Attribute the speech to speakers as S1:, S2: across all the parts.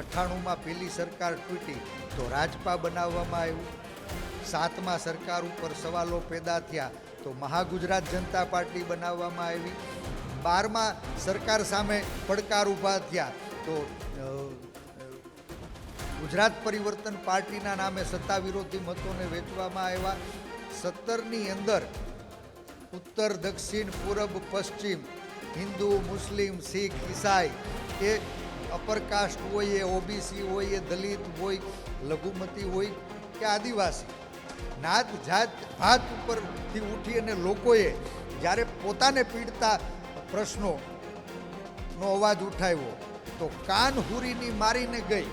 S1: અઠ્ઠાણુંમાં પેલી સરકાર તૂટી તો રાજપા બનાવવામાં આવ્યું. સાતમા સરકાર ઉપર સવાલો પેદા થયા તો મહાગુજરાત જનતા પાર્ટી બનાવવામાં આવી. બારમા સરકાર સામે પડકાર ઊભા થયા તો ગુજરાત પરિવર્તન પાર્ટીના નામે સત્તા વિરોધી મતોને વેચવામાં આવ્યા. સત્તરની અંદર ઉત્તર, દક્ષિણ, પૂરબ, પશ્ચિમ, હિન્દુ, મુસ્લિમ, શીખ, ઈસાઈ એ અપર કાસ્ટ હોય, એ ઓબીસી હોય, એ દલિત હોય, લઘુમતી હોય, કે આદિવાસી. નાત જાત ભાત ઉપરથી ઉઠી અને લોકોએ જ્યારે પોતાને પીડતા પ્રશ્નો નો અવાજ ઉઠાવ્યો, તો કાનહુરીની મારીને ગઈ.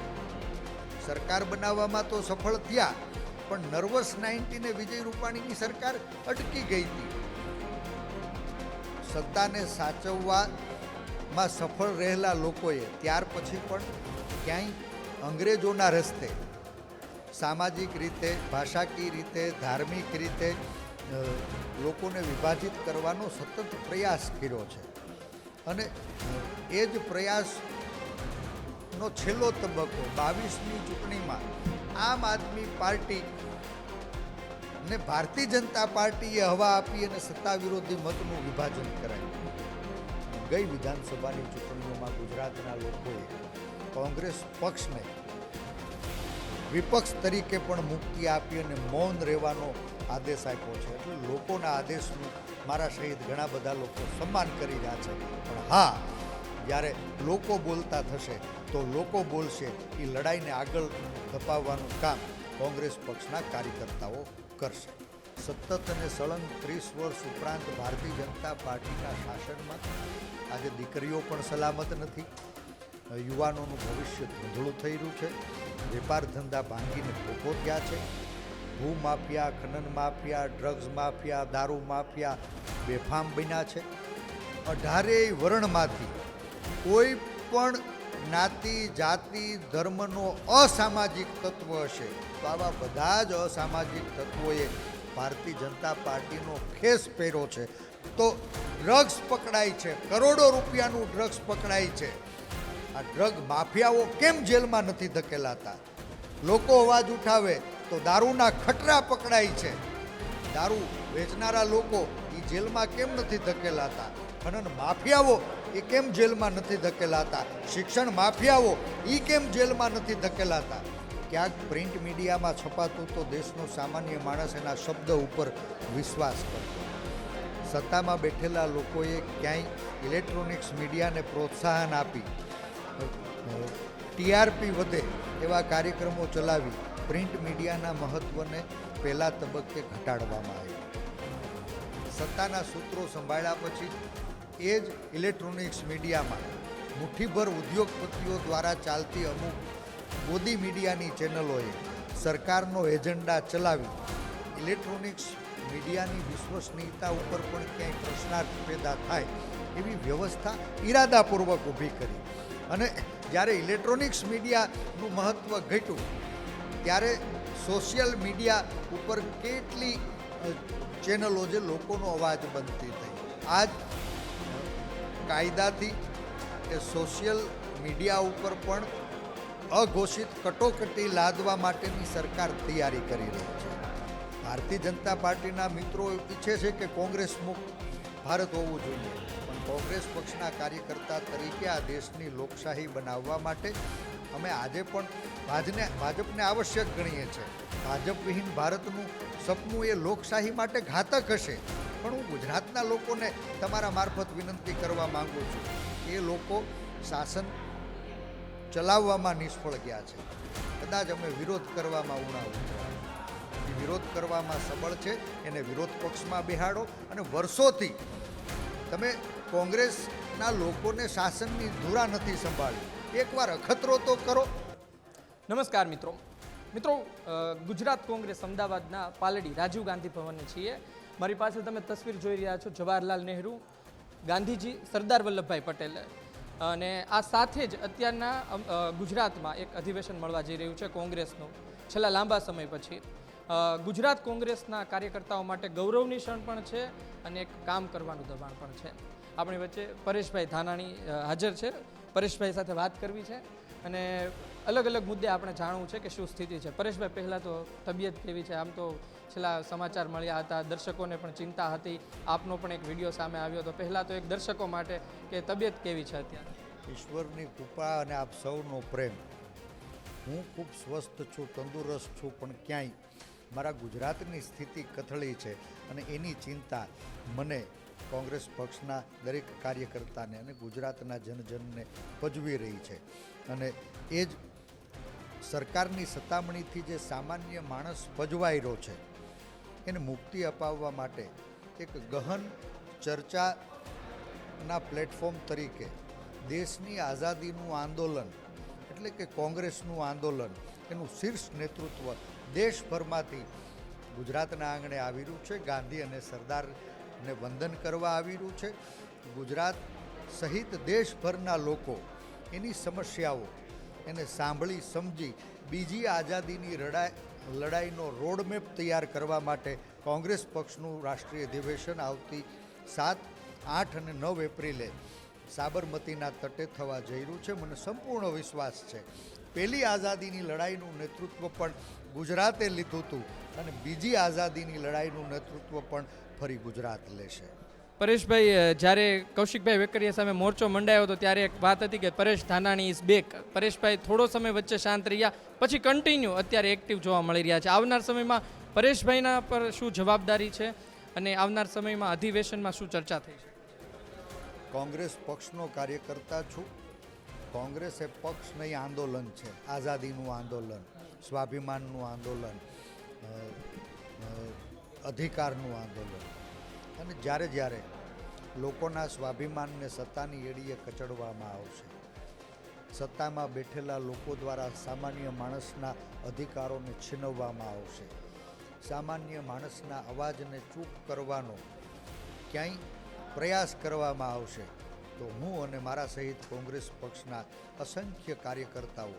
S1: સરકાર બનાવવામાં તો સફળ થયા, પણ નર્વસ નાઇન્ટીને વિજય રૂપાણીની સરકાર અટકી ગઈ હતી. સત્તાને સાચવવામાં સફળ રહેલા લોકોએ, ત્યાર પછી પણ ક્યાંય અંગ્રેજોના રસ્તે સામાજિક રીતે, ભાષાકીય રીતે, ધાર્મિક રીતે લોકોને વિભાજિત કરવાનો સતત પ્રયાસ કર્યો છે. અને એ જ પ્રયાસનો છેલ્લો તબક્કો બાવીસમી ચૂંટણીમાં આમ આદમી પાર્ટી ને ભારતીય જનતા પાર્ટીએ હવા આપી અને સત્તા વિરોધી મતનું વિભાજન કરાયું. ગઈ વિધાનસભાની ચૂંટણીઓમાં ગુજરાતના લોકોએ કોંગ્રેસ પક્ષને વિપક્ષ તરીકે પણ મુક્તિ આપી અને મૌન રહેવાનો આદેશ આપ્યો છે. એટલે લોકોના આદેશનું મારા સહિત ઘણા બધા લોકો સન્માન કરી રહ્યા છે. પણ હા, જ્યારે લોકો બોલતા થશે તો લોકો બોલશે એ લડાઈને આગળ ધપાવવાનું કામ કોંગ્રેસ પક્ષના કાર્યકર્તાઓ કરશે. સતત અને સળંગ ત્રીસ વર્ષ ઉપરાંત ભારતીય જનતા પાર્ટીના શાસનમાં આજે દીકરીઓ પણ સલામત નથી. યુવાનોનું ભવિષ્ય ધૂંધળું થઈ રહ્યું છે. વેપાર ધંધા ભાંગીને ભોગો થયા છે. ભૂ માફિયા ખનન માફિયા, ડ્રગ્સ માફિયા, દારૂ માફિયા બેફામ બન્યા છે. અઢારેય વર્ણમાંથી કોઈ પણ જ્ઞાતિ જાતિ, ધર્મનો અસામાજિક તત્વ હશે. તો આવા બધા જ અસામાજિક તત્વોએ ભારતીય જનતા પાર્ટીનો ખેસ પહેર્યો છે. તો ડ્રગ્સ પકડાય છે. કરોડો રૂપિયાનું ડ્રગ્સ પકડાય છે. આ ડ્રગ માફિયાઓ કેમ જેલમાં નથી ધકેલાતા? લોકો અવાજ ઉઠાવે તો દારૂના ખટરા પકડાય છે. દારૂ વેચનારા લોકો એ જેલમાં કેમ નથી ધકેલાતા? ખનન માફિયાઓ એ કેમ જેલમાં નથી ધકેલાતા? શિક્ષણ માફિયાઓ એ કેમ જેલમાં નથી ધકેલાતા? ક્યાંક પ્રિન્ટ મીડિયામાં છપાતું તો દેશનો સામાન્ય માણસ એના શબ્દ ઉપર વિશ્વાસ કરતો. સત્તામાં બેઠેલા લોકોએ ક્યાંય ઇલેક્ટ્રોનિક્સ મીડિયાને પ્રોત્સાહન આપી. ટીઆરપી વધે એવા કાર્યક્રમો ચલાવી પ્રિન્ટ મીડિયાના મહત્ત્વને પહેલા તબક્કે ઘટાડવામાં આવ્યું. સત્તાના સૂત્રો સંભાળ્યા પછી એ જ ઇલેક્ટ્રોનિક્સ મીડિયામાં મુઠ્ઠીભર ઉદ્યોગપતિઓ દ્વારા ચાલતી અમુક મોદી મીડિયાની ચેનલોએ સરકારનો એજન્ડા ચલાવી. ઇલેક્ટ્રોનિક્સ મીડિયાની વિશ્વસનીયતા ઉપર પણ ક્યાંય પ્રશ્નાર્થ પેદા થાય એવી વ્યવસ્થા ઈરાદાપૂર્વક ઊભી કરી. અને જ્યારે ઇલેક્ટ્રોનિક્સ મીડિયાનું મહત્ત્વ ઘટ્યું, ત્યારે સોશિયલ મીડિયા ઉપર કેટલી ચેનલો જે લોકોનો અવાજ બનતી થઈ. આજ કાયદાથી એ સોશિયલ મીડિયા ઉપર પણ અઘોષિત કટોકટી લાદવા માટેની સરકાર તૈયારી કરી રહી છે. ભારતીય જનતા પાર્ટીના મિત્રો ઈચ્છે છે કે કોંગ્રેસ મુક્ત ભારત હોવું જોઈએ. પણ કોંગ્રેસ પક્ષના કાર્યકર્તા તરીકે આ દેશની લોકશાહી બનાવવા માટે અમે આજે પણ ભાજને, ભાજપને આવશ્યક ગણીએ છીએ ભાજપ વિહીન ભારતનું સપનું એ લોકશાહી માટે ઘાતક હશે. પણ હું ગુજરાતના લોકોને તમારા મારફત વિનંતી કરવા માગું છું. એ લોકો શાસન ચલાવવામાં નિષ્ફળ ગયા છે. કદાચ અમે વિરોધ કરવામાં ઉણા ઉતર્યા વિરોધ કરવામાં સબળ છે, એને વિરોધ પક્ષમાં બેહાડો અને વર્ષોથી તમે કોંગ્રેસના લોકોને શાસનની ધુરા નથી સંભાળી. એકવાર અખતરો તો કરો.
S2: નમસ્કાર મિત્રો. મિત્રો ગુજરાત કોંગ્રેસ અમદાવાદના પાલડી રાજીવ ગાંધી ભવને છીએ. મારી પાસે તમે તસવીર જોઈ રહ્યા છો. જવાહરલાલ નહેરુ, ગાંધીજી, સરદાર વલ્લભભાઈ પટેલ. અને આ સાથે જ અત્યારના ગુજરાતમાં એક અધિવેશન મળવા જઈ રહ્યું છે કોંગ્રેસનું, છેલ્લા લાંબા સમય પછી. ગુજરાત કોંગ્રેસના કાર્યકર્તાઓ માટે ગૌરવની ક્ષણ પણ છે અને એક કામ કરવાનું દબાણ પણ છે. આપણી વચ્ચે પરેશભાઈ ધાનાણી હાજર છે. પરેશભાઈ સાથે વાત કરવી છે અને અલગ અલગ મુદ્દે આપણે જાણવું છે કે શું સ્થિતિ છે. પરેશભાઈ, પહેલાં તો તબિયત કેવી છે? આમ તો છેલ્લા સમાચાર મળ્યા હતા. દર્શકોને પણ ચિંતા હતી. આપનો પણ એક વીડિયો સામે આવ્યો હતો. પહેલાં તો એક દર્શકો માટે કે તબિયત કેવી છે અત્યારે?
S1: ઈશ્વરની કૃપા અને આપ સૌનો પ્રેમ. હું ખૂબ સ્વસ્થ છું, તંદુરસ્ત છું, પણ ક્યાંય મારા ગુજરાતની સ્થિતિ કથળી છે અને એની ચિંતા મને કોંગ્રેસ પક્ષના દરેક કાર્યકર્તાને અને ગુજરાતના જનજનને પજવી રહી છે. અને એ જ સરકારની સતામણીથી જે સામાન્ય માણસ પજવાઈ રહ્યો છે એને મુક્તિ અપાવવા માટે એક ગહન ચર્ચાના પ્લેટફોર્મ તરીકે દેશની આઝાદીનું આંદોલન, એટલે કે કોંગ્રેસનું આંદોલન, એનું શીર્ષ નેતૃત્વ દેશભરમાંથી ગુજરાતના આંગણે આવી રહ્યું છે. ગાંધી અને સરદારને વંદન કરવા આવી રહ્યું છે. ગુજરાત સહિત દેશભરના લોકો એની સમસ્યાઓ એને સાંભળી સમજી બીજી આઝાદીની લડાઈ લડાઈનો રોડમેપ તૈયાર કરવા માટે કોંગ્રેસ પક્ષનું રાષ્ટ્રીય અધિવેશન આવતી સાત, આઠ અને નવ એપ્રિલે સાબરમતીના તટે થવા જઈ રહ્યું છે. મને સંપૂર્ણ વિશ્વાસ છે. પહેલી આઝાદીની લડાઈનું નેતૃત્વ પણ ગુજરાતે લીધું હતું અને બીજી આઝાદીની લડાઈનું નેતૃત્વ પણ ફરી ગુજરાત લેશે.
S2: પરેશભાઈ જ્યારે કૌશિકભાઈ વેકરિયા સામે મોરચો મંડાયો હતો, ત્યારે એક વાત હતી કે પરેશ ધાનાણી ઇઝ બેક પરેશભાઈ, થોડો સમય વચ્ચે શાંત રહ્યા, પછી કન્ટિન્યુ અત્યારે એક્ટિવ જોવા મળી રહ્યા છે. આવનાર સમયમાં પરેશભાઈના પર શું જવાબદારી છે અને આવનાર સમયમાં અધિવેશનમાં શું ચર્ચા થઈ છે?
S1: કોંગ્રેસ પક્ષનો કાર્યકર્તા છું. કોંગ્રેસ એ પક્ષ નહીં, આંદોલન છે. આઝાદીનું આંદોલન, સ્વાભિમાનનું આંદોલન અધિકારનું આંદોલન. અને જ્યારે જ્યારે લોકોના સ્વાભિમાનને સત્તાની એડીએ કચડવામાં આવશે. સત્તામાં બેઠેલા લોકો દ્વારા સામાન્ય માણસના અધિકારોને છીનવવામાં આવશે. સામાન્ય માણસના અવાજને ચૂપ કરવાનો ક્યાંય પ્રયાસ કરવામાં આવશે તો હું અને મારા સહિત કોંગ્રેસ પક્ષના અસંખ્ય કાર્યકર્તાઓ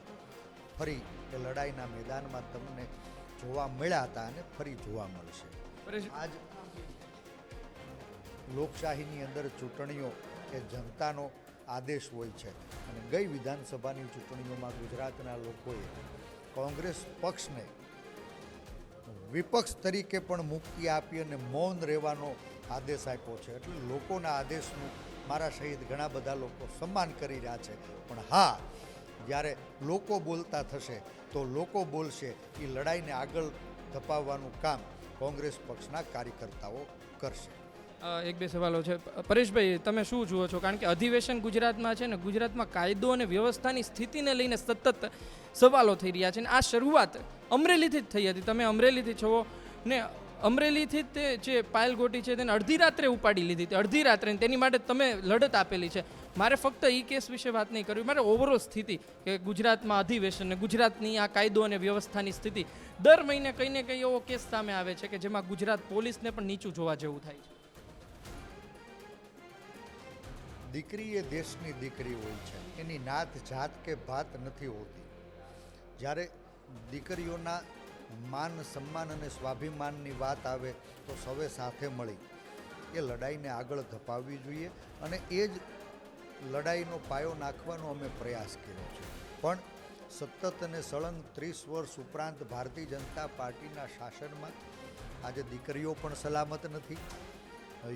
S1: ફરી એ લડાઈના મેદાનમાં તમને જોવા મળ્યા હતા અને ફરી જોવા મળશે. આજ લોકશાહીની અંદર ચૂંટણીઓ એ જનતાનો આદેશ હોય છે. અને ગઈ વિધાનસભાની ચૂંટણીઓમાં ગુજરાતના લોકોએ કોંગ્રેસ પક્ષને વિપક્ષ તરીકે પણ મુક્તિ આપી અને મૌન રહેવાનો આદેશ આપ્યો છે. એટલે લોકોના આદેશનું મારા સહિત ઘણા બધા લોકો સન્માન કરી રહ્યા છે. પણ હા, જ્યારે લોકો બોલતા થશે, તો લોકો બોલશે, એ લડાઈને આગળ ધપાવવાનું કામ કોંગ્રેસ પક્ષના કાર્યકર્તાઓ કરશે.
S2: એક બે સવાલો છે. પરેશભાઈ, તમે શું જુઓ છો? કારણ કે અધિવેશન ગુજરાતમાં છે ને, ગુજરાતમાં કાયદો અને વ્યવસ્થાની સ્થિતિને લઈને સતત સવાલો થઈ રહ્યા છે અને આ શરૂઆત અમરેલીથી જ થઈ હતી. તમે અમરેલીથી છો ને, અમરેલીથી તે જે પાયલ ગોટી છે તેને અડધી રાત્રે ઉપાડી લીધી હતી. અડધી રાત્રે તેની માટે તમે લડત આપેલી છે. મારે ફક્ત એ કેસ વિશે વાત નહીં કરવી. મારે ઓવરઓલ સ્થિતિ કે ગુજરાતમાં અધિવેશન ને ગુજરાતની આ કાયદો અને વ્યવસ્થાની સ્થિતિ દર મહિને કંઈ ને કંઈ એવો કેસ સામે આવે છે કે જેમાં ગુજરાત પોલીસને પણ નીચું જોવા જેવું થાય છે.
S1: દીકરી એ દેશની દીકરી હોય છે. એની નાત જાત કે ભાત નથી હોતી. જ્યારે દીકરીઓના માન સન્માન અને સ્વાભિમાનની વાત આવે તો સૌએ સાથે મળી. એ લડાઈને આગળ ધપાવવી જોઈએ અને એ જ લડાઈનો પાયો નાખવાનો અમે પ્રયાસ કર્યો છે. પણ સતત અને સળંગ ત્રીસ વર્ષ ઉપરાંત ભારતીય જનતા પાર્ટીના શાસનમાં આજે દીકરીઓ પણ સલામત નથી.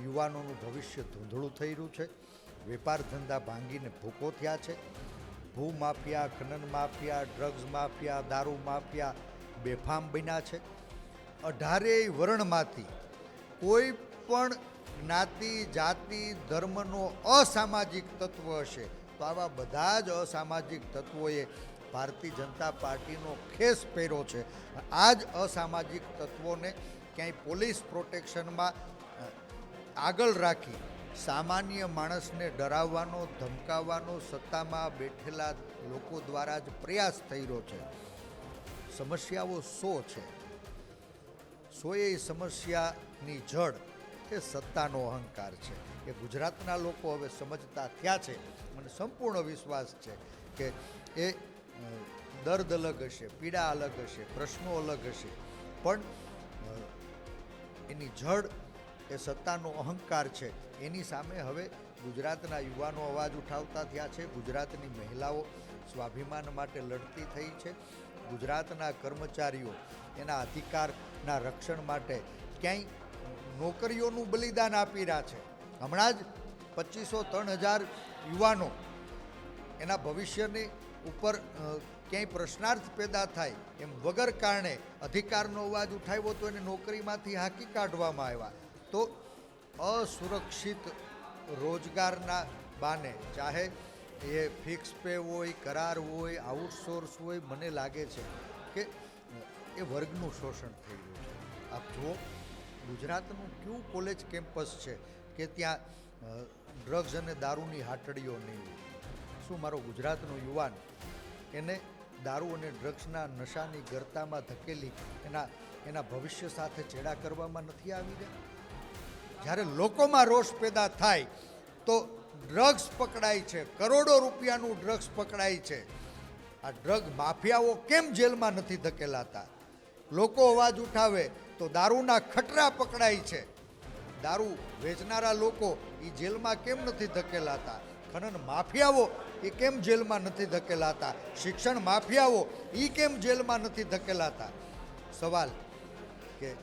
S1: યુવાનોનું ભવિષ્ય ધૂંધળું થઈ રહ્યું છે. વેપાર ધંધા ભાંગીને ભૂકો થયા છે. ભૂ માફિયા ખનન માફિયા, ડ્રગ્સ માફિયા, દારૂ માફિયા બેફામ બન્યા છે. અઢારેય વર્ણમાંથી કોઈ પણ જ્ઞાતિ, જાતિ, ધર્મનો અસામાજિક તત્વ હશે તો આવા બધા જ અસામાજિક તત્વોએ ભારતીય જનતા પાર્ટીનો ખેસ પહેર્યો છે. આ જ અસામાજિક તત્વોને ક્યાંય પોલીસ પ્રોટેક્શનમાં આગળ રાખી સામાન્ય માણસને ડરાવવાનો, ધમકાવવાનો સત્તામાં બેઠેલા લોકો દ્વારા જ પ્રયાસ થઈ રહ્યો છે. સમસ્યાઓ સો છે. સોએ સમસ્યાની જડ એ સત્તાનો અહંકાર છે. એ ગુજરાતના લોકો હવે સમજતા થયા છે. મને સંપૂર્ણ વિશ્વાસ છે કે એ દર્દ અલગ હશે, પીડા અલગ હશે, પ્રશ્નો અલગ હશે. પણ એની જડ એ સત્તાનો અહંકાર છે. એની સામે હવે ગુજરાતના યુવાનો અવાજ ઉઠાવતા થયા છે. ગુજરાતની મહિલાઓ સ્વાભિમાન માટે લડતી થઈ છે. ગુજરાતના કર્મચારીઓ એના અધિકારના રક્ષણ માટે ક્યાંય નોકરીઓનું બલિદાન આપી રહ્યા છે. હમણાં જ પચીસો ત્રણ હજાર યુવાનો એના ભવિષ્યની ઉપર ક્યાંય પ્રશ્નાર્થ પેદા થાય એમ વગર કારણે અધિકારનો અવાજ ઉઠાવ્યો તો એને નોકરીમાંથી હાંકી કાઢવામાં આવ્યા. તો અસુરક્ષિત રોજગારના બાને, ચાહે એ ફિક્સ પે હોય, કરાર હોય, આઉટસોર્સ હોય, મને લાગે છે કે એ વર્ગનું શોષણ થઈ રહ્યું છે. આપ જુઓ, ગુજરાતનું કયું કોલેજ કેમ્પસ છે કે ત્યાં ડ્રગ્સ અને દારૂની હાટડીઓ નહીં હોય. શું મારો ગુજરાતનો યુવાન એને દારૂ અને ડ્રગ્સના નશાની ગરતામાં ધકેલી એના એના ભવિષ્ય સાથે ચેડા કરવામાં નથી આવી રહ્યા? જ્યારે લોકોમાં રોષ પેદા થાય તો ડ્રગ્સ પકડાય છે, કરોડો રૂપિયાનું ડ્રગ્સ પકડાય છે. આ ડ્રગ માફિયાઓ કેમ જેલમાં નથી ધકેલાતા? લોકો અવાજ ઉઠાવે તો દારૂના ખટરા પકડાય છે. દારૂ વેચનારા લોકો એ જેલમાં કેમ નથી ધકેલાતા? ખનન માફિયાઓ એ કેમ જેલમાં નથી ધકેલાતા? શિક્ષણ માફિયાઓ એ કેમ જેલમાં નથી ધકેલાતા? સવાલ કે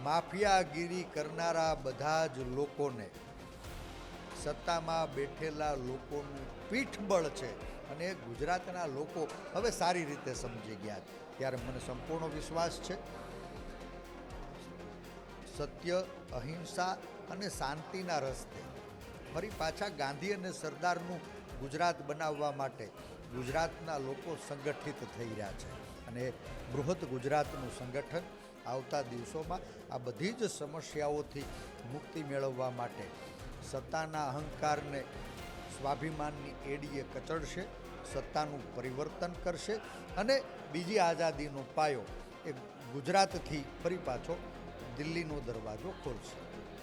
S1: માફિયાગીરી કરનારા બધા જ લોકોને સત્તામાં બેઠેલા લોકોનું પીઠબળ છે અને ગુજરાતના લોકો હવે સારી રીતે સમજી ગયા છે. ત્યારે મને સંપૂર્ણ વિશ્વાસ છે. સત્ય, અહિંસા અને શાંતિના રસ્તે ફરી પાછા ગાંધી અને સરદારનું ગુજરાત બનાવવા માટે ગુજરાતના લોકો સંગઠિત થઈ રહ્યા છે. અને બૃહદ ગુજરાતનું સંગઠન આવતા દિવસોમાં આ બધી જ સમસ્યાઓથી મુક્તિ મેળવવા માટે સત્તાના અહંકારને સ્વાભિમાનની એડીએ કચડશે, સત્તાનું પરિવર્તન કરશે અને બીજી આઝાદીનો પાયો એ ગુજરાતથી ફરી પાછો દિલ્હીનો દરવાજો ખોલશે.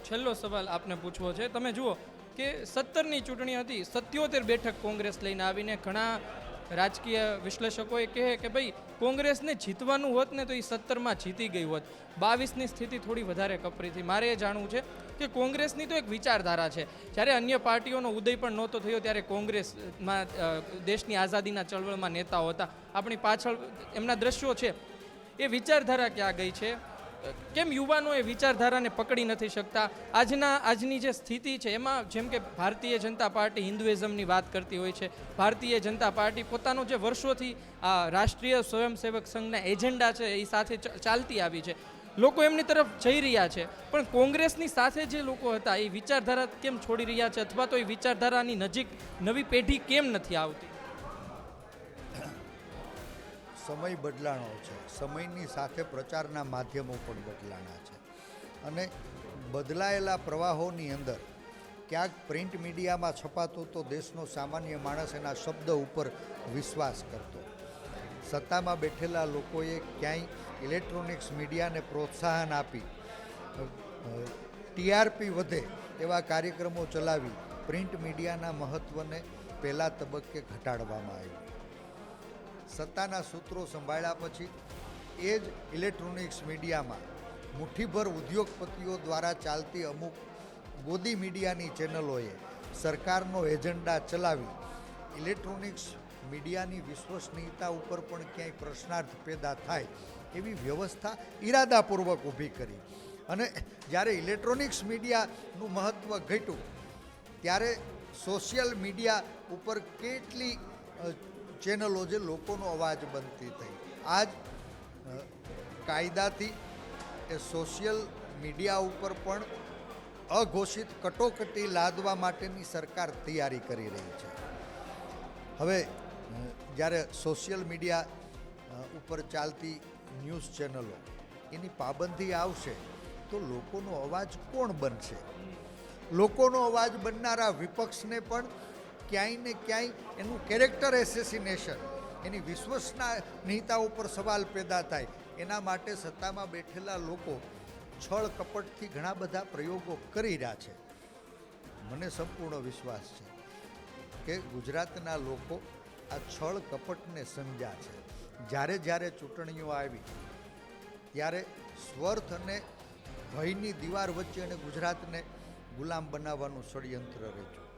S2: છેલ્લો સવાલ આપને પૂછવો છે. તમે જુઓ કે સત્તરની ચૂંટણી હતી, સત્યોતેર બેઠક કોંગ્રેસ લઈને આવીને ઘણા રાજકીય વિશ્લેષકોએ કહે કે ભાઈ કોંગ્રેસને જીતવાનું હોત ને તો એ સત્તરમાં જીતી ગઈ હોત. બાવીસની સ્થિતિ થોડી વધારે કપરી થઈ મારે એ જાણવું છે કે કોંગ્રેસની તો એક વિચારધારા છે. જ્યારે અન્ય પાર્ટીઓનો ઉદય પણ નહોતો થયો ત્યારે કોંગ્રેસમાં દેશની આઝાદીના ચળવળમાં નેતાઓ હતા. આપણી પાછળ એમના દ્રશ્યો છે. એ વિચારધારા ક્યાં ગઈ છે? કેમ યુવાનો એ વિચારધારાને પકડી નથી શકતા? આજના, આજની જે સ્થિતિ છે, એમાં જેમ કે ભારતીય જનતા પાર્ટી હિન્દુઇઝમની વાત કરતી હોય છે, ભારતીય જનતા પાર્ટી પોતાનો જે વર્ષોથી આ રાષ્ટ્રીય સ્વયંસેવક સંઘના એજન્ડા છે, એ સાથે ચાલતી આવી છે. લોકો એમની તરફ જઈ રહ્યા છે. પણ કોંગ્રેસની સાથે જે લોકો હતા, એ વિચારધારા કેમ છોડી રહ્યા છે? અથવા તો એ વિચારધારાની નજીક નવી પેઢી કેમ નથી આવતી?
S1: સમય બદલાણો છે. સમયની સાથે પ્રચારના માધ્યમો પણ બદલાણા છે. અને બદલાયેલા પ્રવાહોની અંદર ક્યાંક પ્રિન્ટ મીડિયામાં છપાતો તો દેશનો સામાન્ય માણસ એના શબ્દ ઉપર વિશ્વાસ કરતો. સત્તામાં બેઠેલા લોકોએ ક્યાંય ઇલેક્ટ્રોનિક્સ મીડિયાને પ્રોત્સાહન આપી ટીઆરપી વધે એવા કાર્યક્રમો ચલાવી પ્રિન્ટ મીડિયાના મહત્ત્વને પહેલા તબક્કે ઘટાડવામાં આવ્યું. સત્તાના સૂત્રો સંભાળ્યા પછી એ જ ઇલેક્ટ્રોનિક્સ મીડિયામાં મુઠ્ઠીભર ઉદ્યોગપતિઓ દ્વારા ચાલતી અમુક ગોદી મીડિયાની ચેનલોએ સરકારનો એજન્ડા ચલાવી ઇલેક્ટ્રોનિક્સ મીડિયાની વિશ્વસનીયતા ઉપર પણ ક્યાંય પ્રશ્નાર્થ પેદા થાય એવી વ્યવસ્થા ઈરાદાપૂર્વક ઊભી કરી. અને જ્યારે ઇલેક્ટ્રોનિક્સ મીડિયાનું મહત્ત્વ ઘટ્યું, ત્યારે સોશિયલ મીડિયા ઉપર કેટલી ચેનલો જે લોકોનો અવાજ બનતી થઈ. આજ કાયદાથી એ સોશિયલ મીડિયા ઉપર પણ અઘોષિત કટોકટી લાદવા માટેની સરકાર તૈયારી કરી રહી છે. હવે જ્યારે સોશિયલ મીડિયા ઉપર ચાલતી ન્યૂઝ ચેનલો એની પાબંદી આવશે, તો લોકોનો અવાજ કોણ બનશે? લોકોનો અવાજ બનનારા વિપક્ષને પણ ક્યાંય ને ક્યાંય એનું કેરેક્ટર એસેસિનેશન એની વિશ્વસના નિહિતા ઉપર સવાલ પેદા થાય. એના માટે સત્તામાં બેઠેલા લોકો છળ કપટથી ઘણા બધા પ્રયોગો કરી રહ્યા છે. મને સંપૂર્ણ વિશ્વાસ છે કે ગુજરાતના લોકો આ છળ કપટને સમજ્યા છે. જ્યારે જ્યારે ચૂંટણીઓ આવી, ત્યારે સ્વર્થ અને ભયની દીવાર વચ્ચે અને ગુજરાતને ગુલામ બનાવવાનું ષડયંત્ર રચ્યું.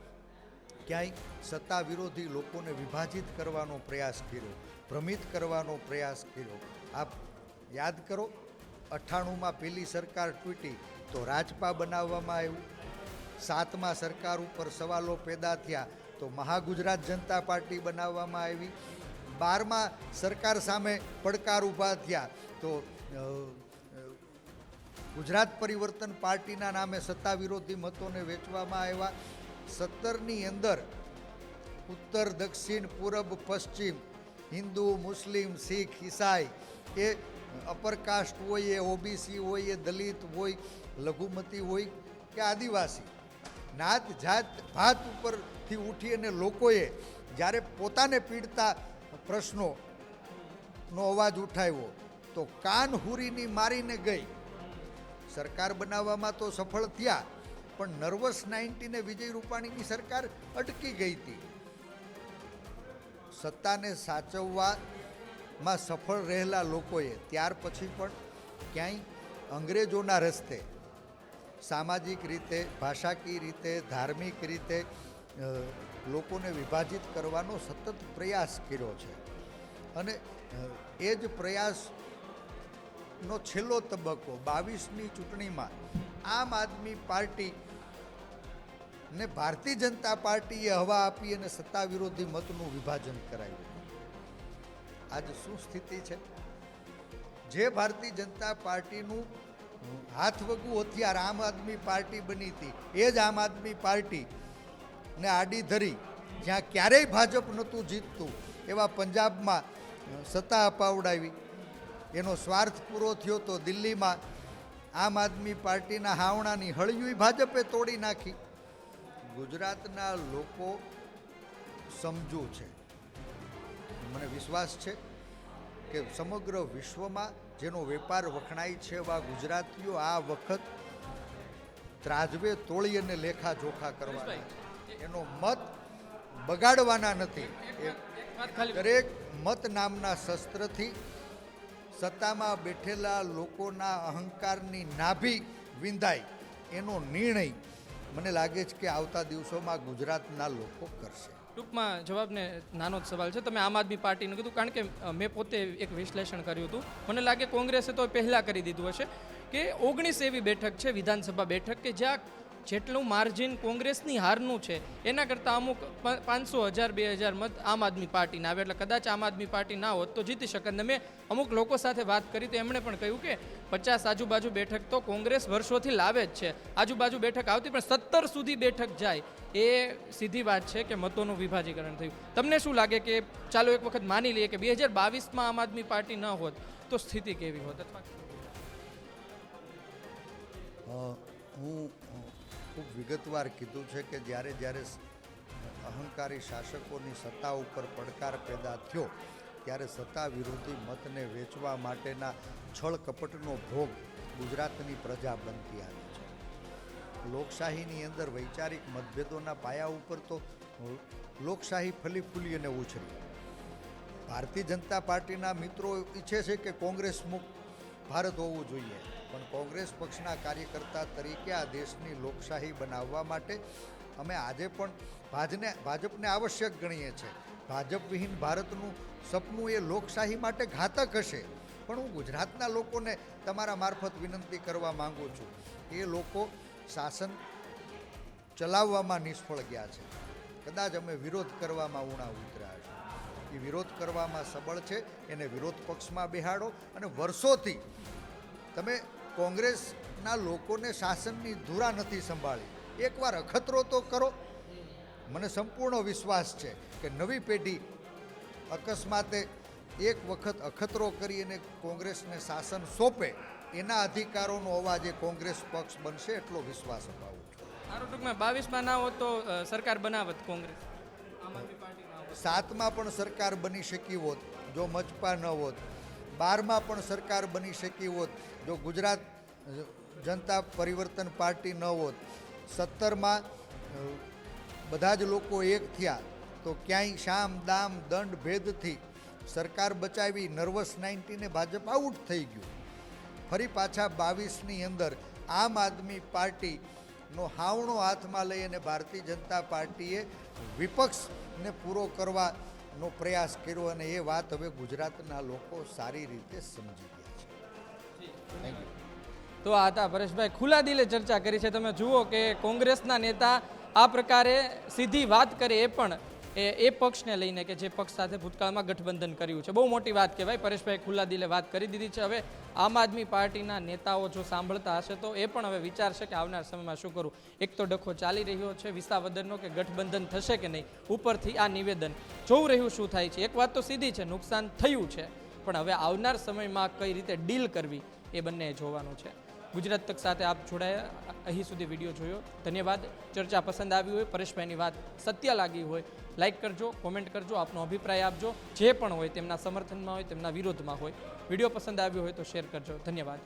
S1: ક્યાંય સત્તા વિરોધી લોકોને વિભાજિત કરવાનો પ્રયાસ કર્યો, ભ્રમિત કરવાનો પ્રયાસ કર્યો. આપ યાદ કરો, અઠ્ઠાણુંમાં પેલી સરકાર તૂટી તો રાજપા બનાવવામાં આવ્યું. સાતમા સરકાર ઉપર સવાલો પેદા થયા તો મહાગુજરાત જનતા પાર્ટી બનાવવામાં આવી. બારમા સરકાર સામે પડકાર ઊભા થયા તો ગુજરાત પરિવર્તન પાર્ટીના નામે સત્તા વિરોધી મતોને વેચવામાં આવ્યા. સત્તરની અંદર ઉત્તર, દક્ષિણ, પૂરબ, પશ્ચિમ, હિન્દુ, મુસ્લિમ, શીખ, ઈસાઈ એ અપર કાસ્ટ હોય એ ઓબીસી હોય એ દલિત હોય, લઘુમતી હોય કે આદિવાસી. નાત, જાત, ભાત ઉપરથી ઉઠી અને લોકોએ જ્યારે પોતાને પીડતા પ્રશ્નોનો અવાજ ઉઠાવ્યો, તો કાનહુરીની મારીને ગઈ. સરકાર બનાવવામાં તો સફળ થયા પણ નર્વસ નાઇન્ટીને વિજય રૂપાણીની સરકાર અટકી ગઈ હતી. સત્તાને સાચવવામાં સફળ રહેલા લોકોએ ત્યાર પછી પણ ક્યાંય અંગ્રેજોના રસ્તે સામાજિક રીતે, ભાષાકીય રીતે, ધાર્મિક રીતે લોકોને વિભાજિત કરવાનો સતત પ્રયાસ કર્યો છે. અને એ જ પ્રયાસનો છેલ્લો તબક્કો બાવીસની ચૂંટણીમાં આમ આદમી પાર્ટી ને ભારતીય જનતા પાર્ટીએ હવા આપી અને સત્તા વિરોધી મતનું વિભાજન કરાયું આજે શું સ્થિતિ છે? જે ભારતીય જનતા પાર્ટીનું હાથવગું હથિયાર આમ આદમી પાર્ટી બની હતી, એ જ આમ આદમી પાર્ટી ને આડી ધરી જ્યાં ક્યારેય ભાજપ નહોતું જીતતું, એવા પંજાબમાં સત્તા અપાવડાવી. એનો સ્વાર્થ પૂરો થયો તો દિલ્હીમાં આમ આદમી પાર્ટીના હાવણાની હળિયું ભાજપે તોડી નાખી. ગુજરાતના લોકો સમજુ છે. મને વિશ્વાસ છે કે સમગ્ર વિશ્વમાં જેનો વેપાર વખણાય છે એવા ગુજરાતીઓ આ વખત ત્રાજવે તોળી અને લેખા જોખા કરવાના. એનો મત બગાડવાના નથી. દરેક મત નામના શસ્ત્રથી સત્તામાં બેઠેલા લોકોના અહંકારની નાભી વિંધાય. એનો નિર્ણય મને લાગે છે કે આવતા દિવસોમાં ગુજરાતના લોકો કરશે.
S2: ટૂંકમાં જવાબને નાનો જ સવાલ છે. તમે આમ આદમી પાર્ટીનું કીધું, કારણ કે મેં પોતે એક વિશ્લેષણ કર્યું હતું. મને લાગે કોંગ્રેસે તો પહેલાં કરી દીધું હશે કે ઓગણીસ એવી બેઠક છે, વિધાનસભા બેઠક, કે જ્યાં જેટલું માર્જિન કોંગ્રેસની હારનું છે, એના કરતાં અમુક પાંચસો હજાર, બે હજાર મત આમ આદમી પાર્ટીના આવે. એટલે કદાચ આમ આદમી પાર્ટી ના હોત તો જીતી શકત. ને મેં અમુક લોકો સાથે વાત કરી તો એમણે પણ કહ્યું કે પચાસ આજુબાજુ બેઠક તો કોંગ્રેસ વર્ષોથી લાવે જ છે. આજુબાજુ બેઠક આવતી પણ સત્તર સુધી બેઠક જાય. એ સીધી વાત છે કે મતોનું વિભાજીકરણ થયું. તમને શું લાગે કે ચાલો એક વખત માની લઈએ કે બે હજાર બાવીસમાં આમ આદમી પાર્ટી ન હોત તો સ્થિતિ કેવી હોત? અથવા
S1: હું ખૂબ વિગતવાર કીધું છે કે જ્યારે જ્યારે અહંકારી શાસકોની સત્તા ઉપર પડકાર પેદા થયો, ત્યારે સત્તા વિરોધી મતને વેચવા માટેના છળ કપટનો ભોગ ગુજરાતની પ્રજા બનતી આવી છે. લોકશાહીની અંદર વૈચારિક મતભેદોના પાયા ઉપર તો લોકશાહી ફલી ફૂલી અને ઉછરી. ભારતીય જનતા પાર્ટીના મિત્રો ઈચ્છે છે કે કોંગ્રેસ મુક્ત ભારત હોવું જોઈએ. પણ કોંગ્રેસ પક્ષના કાર્યકર્તા તરીકે આ દેશની લોકશાહી બનાવવા માટે અમે આજે પણ ભાજને, ભાજપને આવશ્યક ગણીએ છીએ ભાજપ વિહીન ભારતનું સપનું એ લોકશાહી માટે ઘાતક હશે. પણ હું ગુજરાતના લોકોને તમારા મારફત વિનંતી કરવા માગું છું એ લોકો શાસન ચલાવવામાં નિષ્ફળ ગયા છે. કદાચ અમે વિરોધ કરવામાં ઉણા ઉતર્યા છે એ વિરોધ કરવામાં સબળ છે એને વિરોધ પક્ષમાં બેહાડો અને વર્ષોથી તમે કોંગ્રેસના લોકોને શાસનની ધુરા નથી સંભાળી. એકવાર અખતરો તો કરો. મને સંપૂર્ણ વિશ્વાસ છે કે નવી પેઢી અકસ્માતે એક વખત અખતરો કરી અને કોંગ્રેસને શાસન સોંપે એના અધિકારોનો અવાજ એ કોંગ્રેસ પક્ષ બનશે એટલો વિશ્વાસ અપાવું છું.
S2: મારું ટૂંકમાં બાવીસમાં ના હોત તો સરકાર બનાવત કોંગ્રેસ. આમ આદમી પાર્ટી
S1: સાતમાં પણ સરકાર બની શકી હોત, જો મચપા ન હોત. બારમાં પણ સરકાર બની શકી હોત, જો ગુજરાત જનતા પરિવર્તન પાર્ટી ન હોત. સત્તરમાં બધા જ લોકો એક થયા, તો ક્યાંય શામ, દામ, દંડ, ભેદથી સરકાર બચાવી નર્વસ નાઇન્ટીને ભાજપ આઉટ થઈ ગયું. ફરી પાછા બાવીસની અંદર આમ આદમી પાર્ટીનો હાવણો હાથમાં લઈ અને ભારતીય જનતા પાર્ટીએ વિપક્ષને પૂરો કરવાનો પ્રયાસ કર્યો અને એ વાત હવે ગુજરાતના લોકો સારી રીતે સમજી ગયા છે.
S2: તો આ હતા પરેશભાઈ ખુલ્લા દિલે ચર્ચા કરી છે. તમે જુઓ કે કોંગ્રેસના નેતા આ પ્રકારે સીધી વાત કરે એ પણ એ એ પક્ષને લઈને કે જે પક્ષ સાથે ભૂતકાળમાં ગઠબંધન કર્યું છે. બહુ મોટી વાત કહેવાય. પરેશભાઈ ખુલ્લા દિલે વાત કરી દીધી છે. હવે આમ આદમી પાર્ટીના નેતાઓ જો સાંભળતા હશે તો એ પણ હવે વિચારશે કે આવનાર સમયમાં શું કરું. એક તો ડખો ચાલી રહ્યો છે વિસાવદનનો કે ગઠબંધન થશે કે નહીં? ઉપરથી આ નિવેદન. જોવું રહ્યું શું થાય છે? એક વાત તો સીધી છે, નુકસાન થયું છે. પણ હવે આવનાર સમયમાં કઈ રીતે ડીલ કરવી એ બંને જોવાનું છે. ગુજરાત તક સાથે આપ જોડાયા. અહીં સુધી વીડિયો જોયો. ધન્યવાદ. ચર્ચા પસંદ આવી હોય, પરેશભાઈની વાત સત્ય લાગી હોય, લાઈક કરજો, કોમેન્ટ કરજો, આપનો અભિપ્રાય આપજો. જે પણ હોય, તેમના સમર્થનમાં હોય, તેમના વિરોધમાં હોય. વીડિયો પસંદ આવ્યો હોય તો શેર કરજો. ધન્યવાદ.